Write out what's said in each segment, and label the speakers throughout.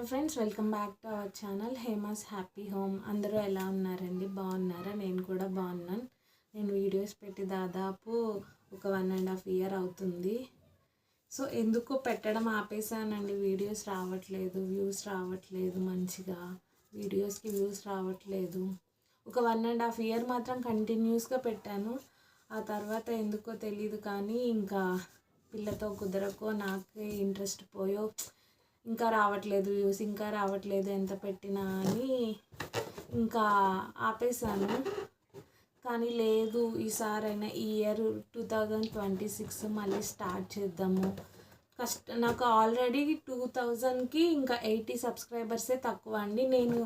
Speaker 1: Hi friends welcome back to our channel Hema's happy home అందరూ ఎలా ఉన్నారండి? బాగున్నారా? నేను కూడా బాగున్నాను. నేను వీడియోస్ పెట్టి దాదాపు ఒక వన్ అండ్ హాఫ్ ఇయర్ అవుతుంది. సో ఎందుకు పెట్టడం ఆపేసానండి? వీడియోస్ రావట్లేదు వ్యూస్ రావట్లేదు మంచిగా. వీడియోస్కి వ్యూస్ రావట్లేదు. ఒక వన్ అండ్ హాఫ్ ఇయర్ మాత్రం కంటిన్యూస్గా పెట్టాను. ఆ తర్వాత ఎందుకో తెలియదు కానీ ఇంకా పిల్లతో కుదరకో నాకు ఇంట్రెస్ట్ పోయో ఇంకా రావట్లేదు వ్యూస్ ఇంకా రావట్లేదు ఎంత పెట్టినా అని ఇంకా ఆపేసాను కానీ లేదు ఈసారైనా ఈ year two thousand twenty six మళ్ళీ స్టార్ట్ చేద్దాము. కష్ట నాకు ఆల్రెడీ టూ థౌజండ్కి ఇంకా ఎయిటీ సబ్స్క్రైబర్సే తక్కువ అండి. నేను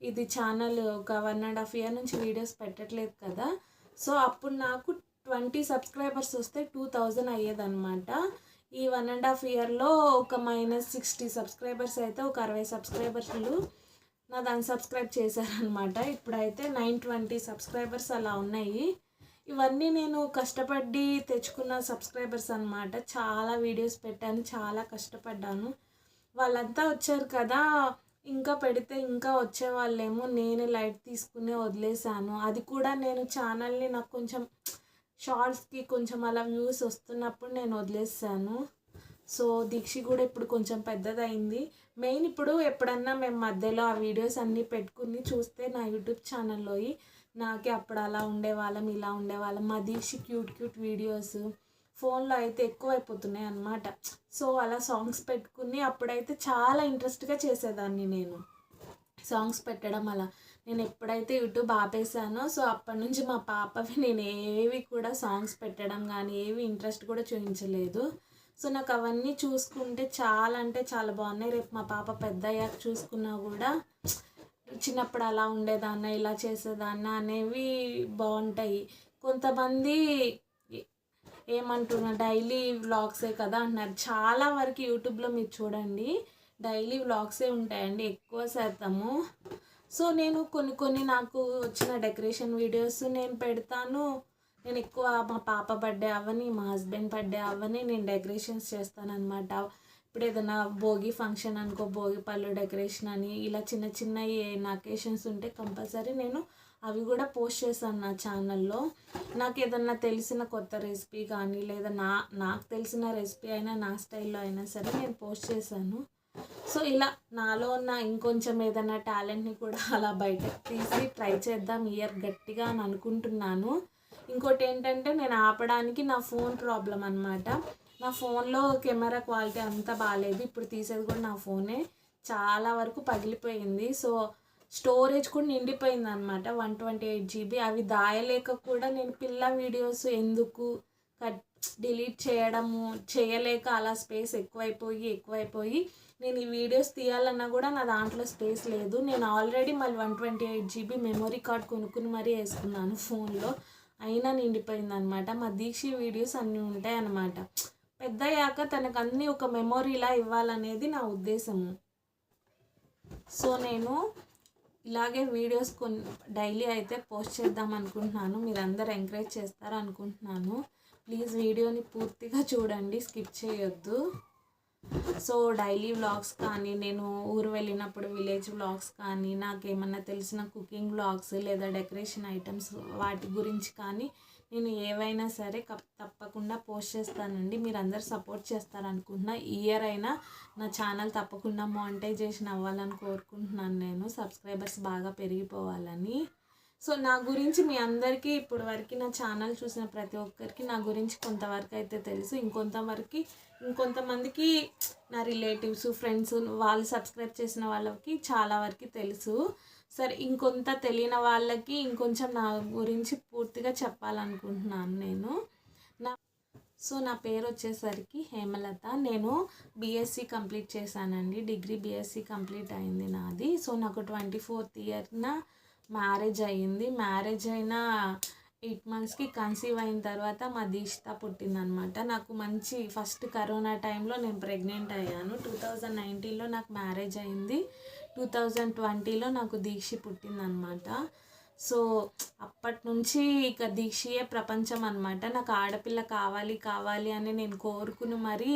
Speaker 1: ఇది ఛానల్ ఒక వన్ అండ్ హాఫ్ ఇయర్ నుంచి వీడియోస్ పెట్టట్లేదు కదా. సో అప్పుడు నాకు ట్వంటీ సబ్స్క్రైబర్స్ వస్తే టూ థౌజండ్ అయ్యేదన్నమాట. ఈ వన్ అండ్ హాఫ్ ఇయర్లో ఒక మైనస్ సిక్స్టీ సబ్స్క్రైబర్స్ అయితే ఒక అరవై సబ్స్క్రైబర్స్లు నా అన్సబ్స్క్రైబ్ సబ్స్క్రైబ్ చేశారనమాట ఇప్పుడైతే నైన్ ట్వంటీ సబ్స్క్రైబర్స్ అలా ఉన్నాయి. ఇవన్నీ నేను కష్టపడి తెచ్చుకున్న సబ్స్క్రైబర్స్ అనమాట చాలా వీడియోస్ పెట్టాను చాలా కష్టపడ్డాను. వాళ్ళంతా వచ్చారు కదా ఇంకా పెడితే ఇంకా వచ్చేవాళ్ళేమో నేను లైట్ తీసుకునే వదిలేసాను అది కూడా నేను ఛానల్ని నాకు కొంచెం షార్ట్స్కి కొంచెం అలా వ్యూస్ వస్తున్నప్పుడు నేను వదిలేసాను. సో దీక్షి కూడా ఇప్పుడు కొంచెం పెద్దదైంది మెయిన్ ఇప్పుడు ఎప్పుడన్నా మేము మధ్యలో ఆ వీడియోస్ అన్నీ పెట్టుకుని చూస్తే నా యూట్యూబ్ ఛానల్లో నాకే అప్పుడు అలా ఉండేవాళ్ళం ఇలా ఉండేవాళ్ళం. మా దీక్షి క్యూట్ క్యూట్ వీడియోస్ ఫోన్లో అయితే ఎక్కువైపోతున్నాయి అన్నమాట. సో అలా సాంగ్స్ పెట్టుకుని అప్పుడైతే చాలా ఇంట్రెస్ట్గా చేసేదాన్ని నేను. సాంగ్స్ పెట్టడం అలా నేను ఎప్పుడైతే యూట్యూబ్ ఆపేసానో సో అప్పటి నుంచి మా పాపవి నేను ఏవి కూడా సాంగ్స్ పెట్టడం కానీ ఏవి ఇంట్రెస్ట్ కూడా చూపించలేదు. సో నాకు అవన్నీ చూసుకుంటే చాలా అంటే చాలా బాగున్నాయి. రేపు మా పాప పెద్ద అయ్యాక చూసుకున్నా కూడా చిన్నప్పుడు అలా ఉండేదాన్న ఇలా చేసేదాన్న అనేవి బాగుంటాయి. కొంతమంది ఏమంటున్నా డైలీ వ్లాగ్సే కదా అంటున్నారు చాలా వరకు యూట్యూబ్లో మీరు చూడండి. డైలీ వ్లాగ్సే ఉంటాయండి ఎక్కువ శాతము. సో నేను కొన్ని కొన్ని నాకు వచ్చిన డెకరేషన్ వీడియోస్ నేను పెడతాను. నేను ఎక్కువ మా పాప బర్త్డే అవని మా హస్బెండ్ బర్త్డే అవని నేను డెకరేషన్స్ చేస్తాను అనమాట ఇప్పుడు ఏదైనా భోగి ఫంక్షన్ అనుకో భోగి పళ్ళు డెకరేషన్ అని ఇలా చిన్న చిన్న అకేషన్స్ ఉంటే కంపల్సరీ నేను అవి కూడా పోస్ట్ చేశాను నా ఛానల్లో. నాకు ఏదన్నా తెలిసిన కొత్త రెసిపీ కానీ లేదా నా నాకు తెలిసిన రెసిపీ అయినా నా స్టైల్లో అయినా సరే నేను పోస్ట్ చేశాను. సో ఇలా నాలో ఉన్న ఇంకొంచెం ఏదైనా టాలెంట్ని కూడా అలా బయటకు తీసి ట్రై చేద్దాం ఇయర్ గట్టిగా అని అనుకుంటున్నాను. ఇంకోటి ఏంటంటే నేను ఆపడానికి నా ఫోన్ ప్రాబ్లం అనమాట నా ఫోన్లో కెమెరా క్వాలిటీ అంతా బాగాలేదు ఇప్పుడు తీసేది కూడా నా ఫోనే. చాలా వరకు పగిలిపోయింది. సో స్టోరేజ్ కూడా నిండిపోయింది అనమాట వన్ ట్వంటీ ఎయిట్ జీబీ. అవి దాయలేక కూడా నేను పిల్ల వీడియోస్ ఎందుకు కట్ డిలీట్ చేయడము చేయలేక అలా స్పేస్ ఎక్కువైపోయి ఎక్కువైపోయి నేను ఈ వీడియోస్ తీయాలన్నా కూడా నా దాంట్లో స్పేస్ లేదు. నేను ఆల్రెడీ మళ్ళీ one twenty eight GB memory card కొనుక్కుని మరీ వేసుకున్నాను ఫోన్లో. అయినా నిండిపోయింది అనమాట మా దీక్ష వీడియోస్ అన్నీ ఉంటాయి అన్నమాట పెద్ద అయ్యాక తనకు అన్నీ ఒక మెమొరీలా ఇవ్వాలనేది నా ఉద్దేశము. సో నేను ఇలాగే వీడియోస్ కొన్ని డైలీ అయితే పోస్ట్ చేద్దాం అనుకుంటున్నాను. మీరు అందరు ఎంకరేజ్ చేస్తారు అనుకుంటున్నాను ప్లీజ్ వీడియోని పూర్తిగా చూడండి స్కిప్ చేయొద్దు. సో డైలీ వ్లాగ్స్ కానీ నేను ఊరు వెళ్ళినప్పుడు విలేజ్ వ్లాగ్స్ కానీ నాకేమన్నా తెలిసిన కుకింగ్ వ్లాగ్స్ లేదా డెకరేషన్ ఐటమ్స్ వాటి గురించి కానీ నేను ఏవైనా సరే తప్పకుండా పోస్ట్ చేస్తానండి. మీరు అందరు సపోర్ట్ చేస్తారనుకుంటున్నా. ఇయర్ అయినా నా ఛానల్ తప్పకుండా మానిటైజేషన్ అవ్వాలని కోరుకుంటున్నాను నేను. సబ్స్క్రైబర్స్ బాగా పెరిగిపోవాలని. సో నా గురించి మీ అందరికీ ఇప్పుడు వరకు నా ఛానల్ చూసిన ప్రతి ఒక్కరికి నా గురించి కొంతవరకు అయితే తెలుసు. ఇంకొంతవరకు ఇంకొంతమందికి నా రిలేటివ్స్ ఫ్రెండ్స్ వాళ్ళు సబ్స్క్రైబ్ చేసిన వాళ్ళకి చాలా వరకు తెలుసు. సరే ఇంకొంత తెలియని వాళ్ళకి ఇంకొంచెం నా గురించి పూర్తిగా చెప్పాలనుకుంటున్నాను నేను. నా సో నా పేరు వచ్చేసరికి హేమలత. నేను బీఎస్సీ కంప్లీట్ చేశానండి. డిగ్రీ బీఎస్సీ కంప్లీట్ అయింది నాది. సో నాకు ట్వంటీ ఫోర్త్ ఇయర్న మ్యారేజ్ అయ్యింది. మ్యారేజ్ అయిన ఎయిట్ మంత్స్కి కన్సీవ్ అయిన తర్వాత మా దీక్షిత పుట్టిందనమాట. నాకు మంచి ఫస్ట్ కరోనా టైంలో నేను ప్రెగ్నెంట్ అయ్యాను. టూ థౌజండ్ నైన్టీన్లో నాకు మ్యారేజ్ అయింది టూ థౌజండ్ ట్వంటీలో నాకు దీక్షి పుట్టిందనమాట. సో అప్పటి నుంచి ఇక దీక్షయే ప్రపంచం అనమాట నాకు ఆడపిల్ల కావాలి కావాలి అని నేను కోరుకుని మరీ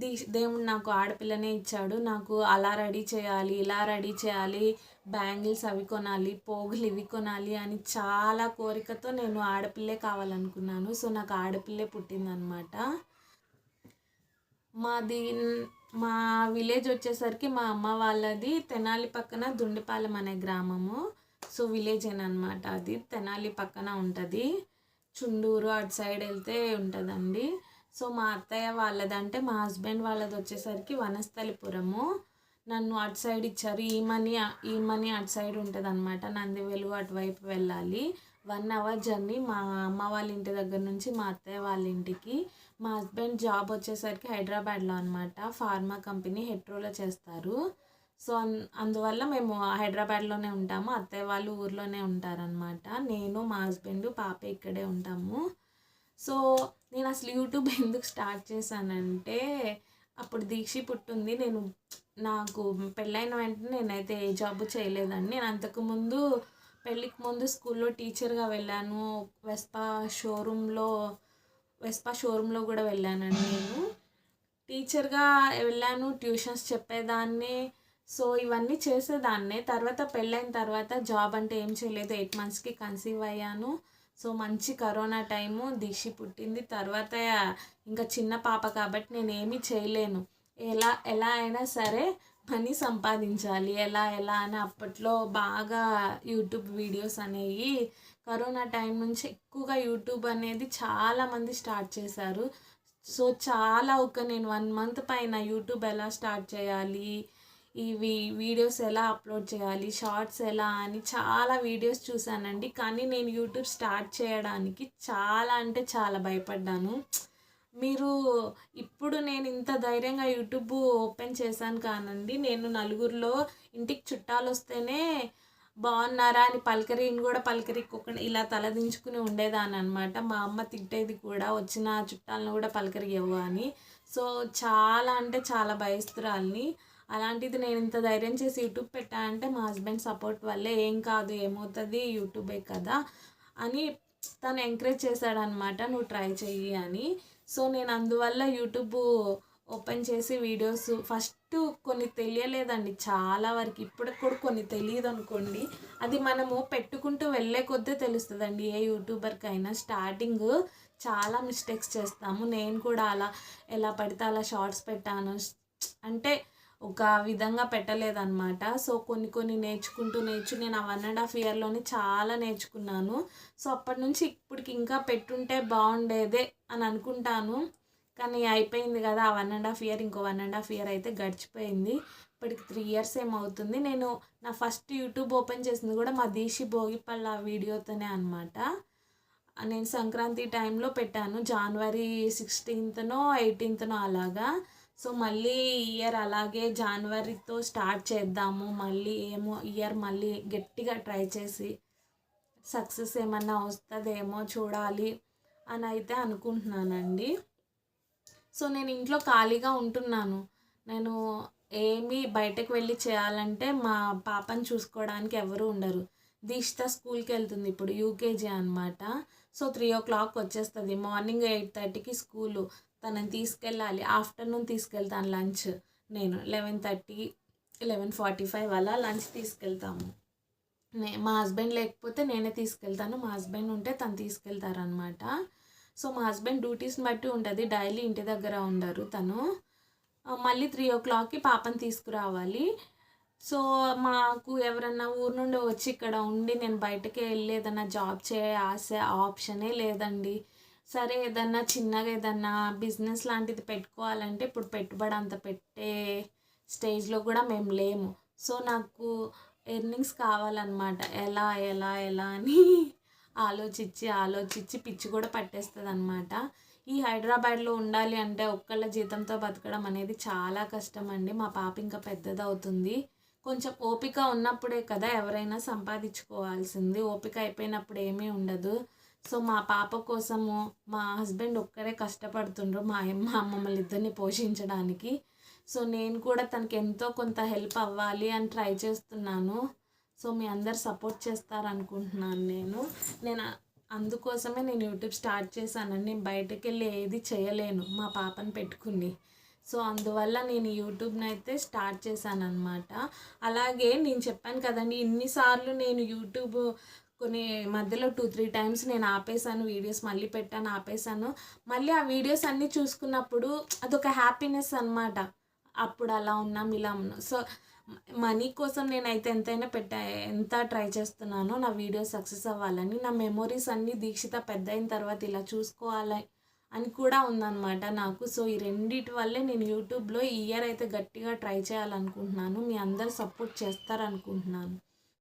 Speaker 1: దీ దేవుడు నాకు ఆడపిల్లనే ఇచ్చాడు. నాకు అలా రెడీ చేయాలి ఇలా రెడీ చేయాలి బ్యాంగిల్స్ అవి కొనాలి పోగులు ఇవి కొనాలి అని చాలా కోరికతో నేను ఆడపిల్లే కావాలనుకున్నాను. సో నాకు ఆడపిల్లే పుట్టిందనమాట మాది మా విలేజ్ వచ్చేసరికి మా అమ్మ వాళ్ళది తెనాలి పక్కన దుండిపాలెం అనే గ్రామము. సో విలేజ్ అనమాట అది. తెనాలి పక్కన ఉంటుంది. చుండూరు అటు సైడ్ వెళ్తే ఉంటుందండి. సో మా అత్తయ్య వాళ్ళదంటే మా హస్బెండ్ వాళ్ళది వచ్చేసరికి వనస్థలిపురము. నన్ను అటు సైడ్ ఇచ్చారు ఈ మనీ ఈ మనీ అటు సైడ్ ఉంటుంది అనమాట నంది వెలుగు అటువైపు వెళ్ళాలి. వన్ అవర్ జర్నీ మా అమ్మ వాళ్ళ ఇంటి దగ్గర నుంచి మా అత్తయ్య వాళ్ళ ఇంటికి. మా హస్బెండ్ జాబ్ వచ్చేసరికి హైదరాబాద్లో అనమాట ఫార్మా కంపెనీ హెట్రోలో చేస్తారు. సో అందువల్ల మేము హైదరాబాద్లోనే ఉంటాము. అత్తయ్య వాళ్ళు ఊర్లోనే ఉంటారనమాట నేను మా హస్బెండ్ పాప ఇక్కడే ఉంటాము. సో నేను అసలు యూట్యూబ్ ఎందుకు స్టార్ట్ చేశానంటే అప్పుడు దీక్షి పుట్టింది. నేను నాకు పెళ్ళైన వెంటనే నేనైతే ఏ జాబ్ చేయలేదండి. నేను అంతకుముందు పెళ్ళికి ముందు స్కూల్లో టీచర్గా వెళ్ళాను. వెస్పా షోరూంలో వెస్పా షోరూంలో కూడా వెళ్ళానండి నేను. టీచర్గా వెళ్ళాను ట్యూషన్స్ చెప్పేదాన్ని. సో ఇవన్నీ చేసేదాన్నే. తర్వాత పెళ్ళైన తర్వాత జాబ్ అంటే ఏం చేయలేదు. ఎయిట్ మంత్స్కి కన్సీవ్ అయ్యాను. సో మంచి కరోనా టైము దిషి పుట్టింది. తర్వాత ఇంకా చిన్న పాప కాబట్టి నేను ఏమీ చేయలేను. ఎలా ఎలా అయినా సరే మనీ సంపాదించాలి. ఎలా ఎలా అని అప్పట్లో బాగా యూట్యూబ్ వీడియోస్ అనేవి కరోనా టైం నుంచి ఎక్కువగా యూట్యూబ్ అనేది చాలామంది స్టార్ట్ చేశారు. సో చాలా ఒక నేను వన్ మంత్ పైన యూట్యూబ్ ఎలా స్టార్ట్ చేయాలి ఇవి వీడియోస్ ఎలా అప్లోడ్ చేయాలి షార్ట్స్ ఎలా అని చాలా వీడియోస్ చూశానండి. కానీ నేను యూట్యూబ్ స్టార్ట్ చేయడానికి చాలా అంటే చాలా భయపడ్డాను. మీరు ఇప్పుడు నేను ఇంత ధైర్యంగా యూట్యూబ్ ఓపెన్ చేశాను కానండి నేను నలుగురిలో ఇంటికి చుట్టాలు వస్తేనే బాగున్నారా అని పలకరిని కూడా పలకరిక్కోకుండా ఇలా తలదించుకుని ఉండేదాన్ని అనమాట మా అమ్మ తిట్టేది కూడా వచ్చిన చుట్టాలను కూడా పలకరియవ్వు అని. సో చాలా అంటే చాలా భయస్తురాల్ని అలాంటిది నేను ఇంత ధైర్యం చేసి యూట్యూబ్ పెట్టా అంటే మా హస్బెండ్ సపోర్ట్ వల్లే ఏం కాదు ఏమవుతుంది యూట్యూబే కదా అని తను ఎంకరేజ్ చేశాడనమాట నువ్వు ట్రై చెయ్యి అని. సో నేను అందువల్ల యూట్యూబ్ ఓపెన్ చేసి వీడియోస్ ఫస్ట్ కొన్ని తెలియలేదండి చాలా వరకు. ఇప్పటికి కూడా కొన్ని తెలియదు అనుకోండి అది మనము పెట్టుకుంటూ వెళ్ళే కొద్దీ తెలుస్తుందండి ఏ యూట్యూబర్కి అయినా స్టార్టింగ్ చాలా మిస్టేక్స్ చేస్తాము. నేను కూడా అలా ఎలా పడితే అలా షార్ట్స్ పెట్టాను. అంటే ఒక విధంగా పెట్టలేదన్నమాట. సో కొన్ని కొన్ని నేర్చుకుంటూ నేర్చు నేను ఆ వన్ అండ్ హాఫ్ ఇయర్లోనే చాలా నేర్చుకున్నాను. సో అప్పటి నుంచి ఇప్పటికి ఇంకా పెట్టుంటే బాగుండేదే అని అనుకుంటాను. కానీ అయిపోయింది కదా ఆ వన్ అండ్ హాఫ్ ఇయర్ ఇంకో వన్ అండ్ హాఫ్ ఇయర్ అయితే గడిచిపోయింది. ఇప్పటికి త్రీ ఇయర్స్ ఏమవుతుంది నేను నా ఫస్ట్ యూట్యూబ్ ఓపెన్ చేసింది కూడా మా దీషి భోగిపళ్ళ వీడియోతోనే అనమాట నేను సంక్రాంతి టైంలో పెట్టాను. జనవరి సిక్స్టీన్త్నో ఎయిటీన్త్నో అలాగా. సో మళ్ళీ ఇయర్ అలాగే జనవరితో స్టార్ట్ చేద్దాము. మళ్ళీ ఏమో ఇయర్ మళ్ళీ గట్టిగా ట్రై చేసి సక్సెస్ ఏమన్నా వస్తుందేమో చూడాలి అని అయితే అనుకుంటున్నానండి. సో నేను ఇంట్లో ఖాళీగా ఉంటున్నాను. నేను ఏమి బయటకు వెళ్ళి చేయాలంటే మా పాపని చూసుకోవడానికి ఎవరు ఉండరు. దీక్షిత స్కూల్కి వెళ్తుంది ఇప్పుడు యూకేజీ అనమాట సో త్రీ ఓ క్లాక్ వచ్చేస్తుంది. మార్నింగ్ ఎయిట్ థర్టీకి స్కూలు. తనని తీసుకెళ్ళాలి. ఆఫ్టర్నూన్ తీసుకెళ్తాను లంచ్ నేను. Eleven thirty eleven forty five అలా లంచ్ తీసుకెళ్తాము. నే మా హస్బెండ్ లేకపోతే నేనే తీసుకెళ్తాను. మా హస్బెండ్ ఉంటే తను తీసుకెళ్తారనమాట సో మా హస్బెండ్ డ్యూటీస్ని బట్టి ఉంటుంది. డైలీ ఇంటి దగ్గర ఉండరు తను. మళ్ళీ త్రీ ఓ క్లాక్కి పాపను తీసుకురావాలి. సో మాకు ఎవరన్నా ఊరు నుండి వచ్చి ఇక్కడ ఉండి నేను బయటకి వెళ్ళి ఏదన్నా జాబ్ చేయ ఆశ ఆప్షనే లేదండి. సరే ఏదన్నా చిన్నగా ఏదన్నా బిజినెస్ లాంటిది పెట్టుకోవాలంటే ఇప్పుడు పెట్టుబడి అంత పెట్టే స్టేజ్లో కూడా మేము లేము. సో నాకు ఎర్నింగ్స్ కావాలన్నమాట. ఎలా ఎలా ఎలా అని ఆలోచించి ఆలోచించి పిచ్చి కూడా పట్టేస్తుంది అనమాట ఈ హైదరాబాద్లో ఉండాలి అంటే ఒక్కళ్ళ జీతంతో బతకడం అనేది చాలా కష్టం అండి మా పాప ఇంకా పెద్దదవుతుంది. కొంచెం ఓపిక ఉన్నప్పుడే కదా ఎవరైనా సంపాదించుకోవాల్సింది. ఓపిక అయిపోయినప్పుడు ఏమీ ఉండదు. సో మా పాప కోసము మా హస్బెండ్ ఒక్కరే కష్టపడుతుండ్రు మా అమ్మ మమ్మల్ని ఇద్దరిని పోషించడానికి. సో నేను కూడా తనకి ఎంతో కొంత హెల్ప్ అవ్వాలి అని ట్రై చేస్తున్నాను. సో మీ అందరు సపోర్ట్ చేస్తారనుకుంటున్నాను నేను. నేను అందుకోసమే నేను యూట్యూబ్ స్టార్ట్ చేశానండి నేను బయటకు వెళ్ళి ఏది చేయలేను మా పాపని పెట్టుకుని. సో అందువల్ల నేను యూట్యూబ్ని అయితే స్టార్ట్ చేశాను అనమాట అలాగే నేను చెప్పాను కదండి ఇన్నిసార్లు నేను యూట్యూబ్ కొన్ని మధ్యలో టూ త్రీ టైమ్స్ నేను ఆపేసాను వీడియోస్ మళ్ళీ పెట్టాను ఆపేసాను మళ్ళీ ఆ వీడియోస్ అన్నీ చూసుకున్నప్పుడు అదొక హ్యాపీనెస్ అనమాట అప్పుడు అలా ఉన్నాం ఇలా ఉన్నాం. సో మనీ కోసం నేనైతే ఎంతైనా పెట్టా ఎంత ట్రై చేస్తున్నానో నా వీడియో సక్సెస్ అవ్వాలని నా మెమొరీస్ అన్నీ దీక్షిత పెద్ద అయిన తర్వాత ఇలా చూసుకోవాలి అని కూడా ఉందన్నమాట నాకు. సో ఈ రెండిటి వల్లే నేను యూట్యూబ్లో ఈ ఇయర్ అయితే గట్టిగా ట్రై చేయాలనుకుంటున్నాను. మీ అందరు సపోర్ట్ చేస్తారనుకుంటున్నాను.